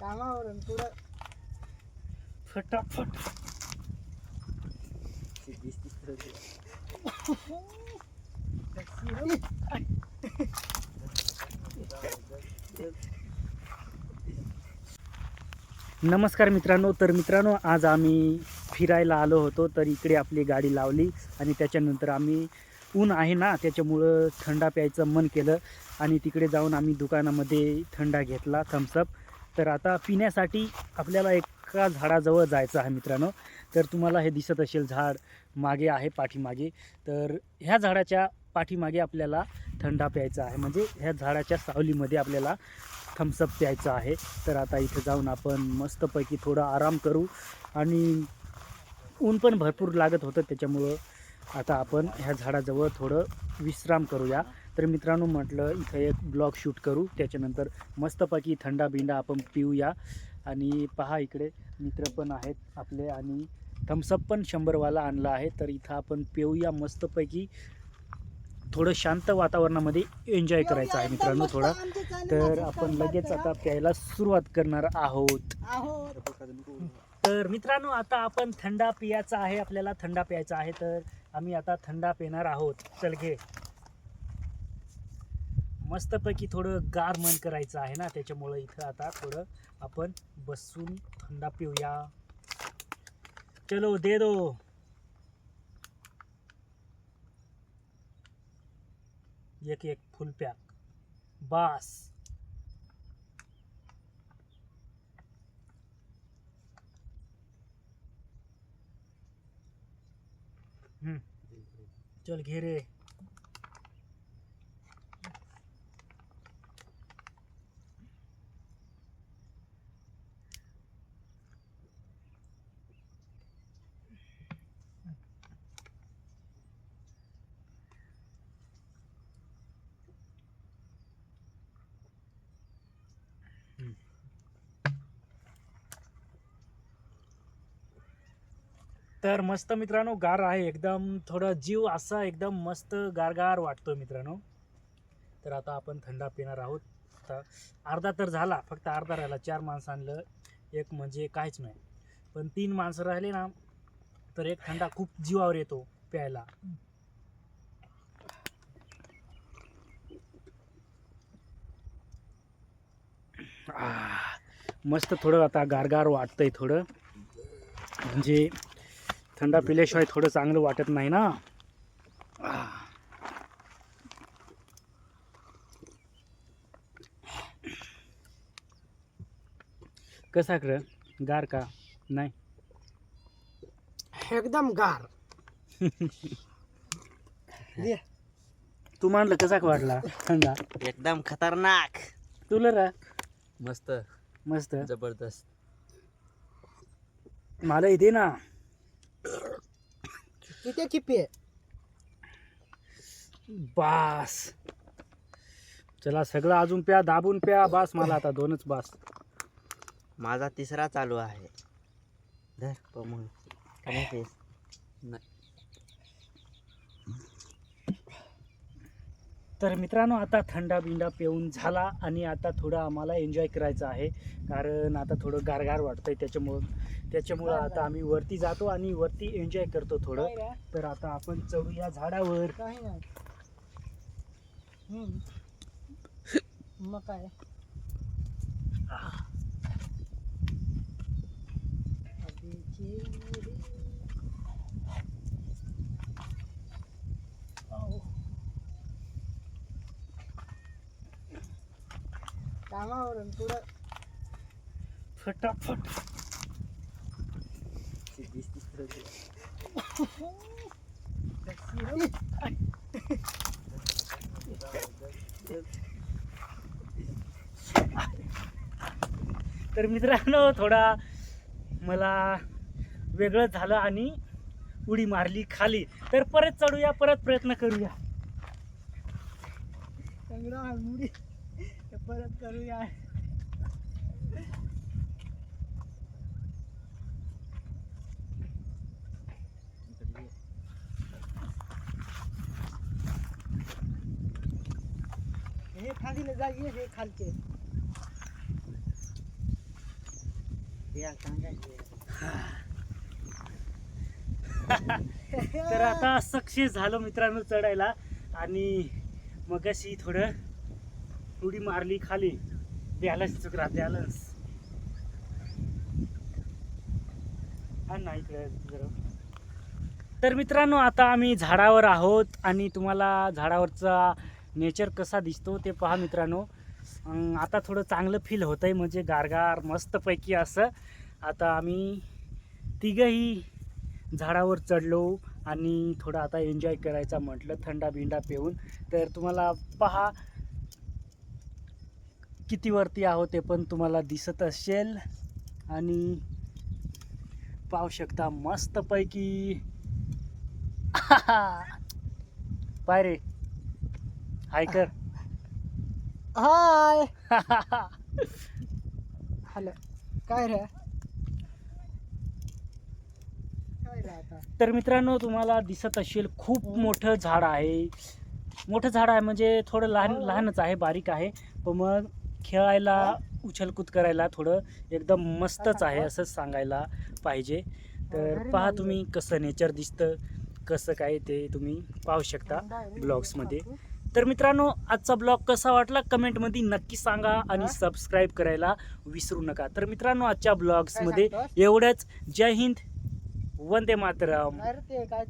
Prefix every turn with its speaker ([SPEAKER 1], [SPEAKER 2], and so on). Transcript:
[SPEAKER 1] कामावरून पुढं
[SPEAKER 2] फटाफट नमस्कार मित्रांनो तर मित्रांनो आज आम्ही फिरायला आलो होतो तर इकडे आपली गाडी लावली आणि त्याच्यानंतर आम्ही ऊन आहे ना त्याच्यामुळं थंडा प्यायचं मन केलं आणि तिकडे जाऊन आम्ही दुकानामध्ये थंडा घेतला थम्सअप तर आता पिण्यासाठी आपल्याला एका झाडाजवळ जायचं आहे मित्रांनो. तर तुम्हाला हे दिसत असेल झाड मागे आहे पाठीमागे. तर ह्या झाडाच्या पाठीमागे आपल्याला थंडा प्यायचा आहे. म्हणजे ह्या झाडाच्या सावलीमध्ये आपल्याला थम्सअप प्यायचं आहे. तर आता इथं जाऊन आपण मस्तपैकी थोडा आराम करू आणि ऊन पण भरपूर लागत होतं त्याच्यामुळं आता आपण ह्या झाडाजवळ थोडं विश्राम करूया. तर मित्रांनो म्हटलं इथं एक ब्लॉग शूट करू त्याच्यानंतर मस्तपैकी थंडा बिंडा आपण पिऊया. आणि पहा इकडे मित्र पण आहेत आपले आणि थम्सअप पण शंभरवाला आणला आहे. तर इथं आपण पिऊया मस्तपैकी. थोडं शांत वातावरणामध्ये एन्जॉय करायचं आहे मित्रांनो थोडा. तर आपण लगेच आता प्यायला सुरुवात करणार आहोत.
[SPEAKER 1] आहो
[SPEAKER 2] तर मित्रांनो आता आपण थंडा पियाचा आहे आपल्याला थंडा प्यायचा आहे तर आम्ही आता थंडा पिणार आहोत. चल घे. मस्तपैकी थोडं गार मन करायचं आहे ना त्याच्यामुळं इथं आता थोडं आपण बसून थंडा पिऊया. चलो दे दो. एक एक फुल पॅक. बास. चल घे रे. तर मस्त मित्रांनो गार आहे एकदम. थोडं जीव असा एकदम मस्त गारगार वाटतो मित्रांनो. तर आता आपण थंडा पिणार आहोत. आता अर्धा तर झाला फक्त अर्धा राहिला. चार माणसं आणलं. एक म्हणजे काहीच नाही. पण तीन माणसं राहिले ना तर एक थंडा खूप जीवावर येतो प्यायला. मस्त थोडं आता गारगार वाटतंय थोडं. म्हणजे थंडा पिल्याशिवाय थोडं चांगलं वाटत नाही ना. कसा कर गार का? नाही?
[SPEAKER 1] एकदम गार. दे.
[SPEAKER 2] तू मानलं कसा का वाटला थंडा?
[SPEAKER 3] एकदम खतरनाक.
[SPEAKER 2] तुला रा
[SPEAKER 3] मस्त.
[SPEAKER 2] मस्त.
[SPEAKER 3] जबरदस्त.
[SPEAKER 2] मला इथे ना.
[SPEAKER 1] किती चिपे
[SPEAKER 2] बास. चला सगळं अजून प्या दाबून प्या. बास मला आता दोनच बास.
[SPEAKER 3] माझा तिसरा चालू आहे. धर प मग काय तेच
[SPEAKER 2] तर मित्रांनो आता थंडा बिंडा पिऊन झाला आणि आता थोडं आम्हाला एन्जॉय करायचं आहे. कारण आता थोडं गारगार वाटतंय त्याच्यामुळं. त्याच्यामुळं आता आम्ही वरती जातो आणि वरती एन्जॉय करतो थोडं? तर आता आपण चढूया झाडावर.
[SPEAKER 1] काही नाही. मग काय. कामावरून पुढं.
[SPEAKER 2] फटाफट. तर मित्रांनो थोडा मला वेगळं झालं आणि उडी मारली खाली. तर परत चढूया परत प्रयत्न करूया.
[SPEAKER 1] परत करूया. हे खाली जा ये हे खालचे
[SPEAKER 2] तर आता सक्सेस झालो मित्रांनो चढायला आणि मग अशी थोडं उडी मारली खाली. बॅलन्स चुकरा बॅलन्स. नाही इकडे तर मित्रांनो आता आम्ही झाडावर आहोत आणि तुम्हाला झाडावरचा नेचर कसा दिसतो ते पहा मित्रांनो. आता थोडं चांगलं फील होत आहे म्हणजे गारगार मस्तपैकी असं. आता आम्ही तिघंही झाडावर चढलो आणि थोडं आता एन्जॉय करायचा म्हटलं थंडा बिंडा पिऊन. तर तुम्हाला पहा किती वरती आहोत ते पण तुम्हाला दिसत असेल. आणि पाहू शकता मस्तपैकी. पाय रे. हाय कर.
[SPEAKER 1] हाय. हॅलो. काय रे? काय रे आता?
[SPEAKER 2] तर मित्रांनो तुम्हाला दिसत असेल खूप मोठं झाड आहे. मोठं झाड आहे म्हणजे थोडं लहान लहानच आहे बारीक आहे. पण मग खेळायला उछलकूद करायला थोडं एकदम मस्तच आहे असं सांगायला पाहिजे. तर पहा तुम्ही कसं नेचर दिसतं कसं काय ते तुम्ही पाहू शकता ब्लॉग्समध्ये तर मित्रांनो आजचा ब्लॉग कसा वाटला कमेंटमध्ये नक्की सांगा आणि? सबस्क्राईब करायला विसरू नका तर मित्रांनो आजच्या ब्लॉग्समध्ये? एवढंच जय हिंद वंदे मातरम
[SPEAKER 1] काय?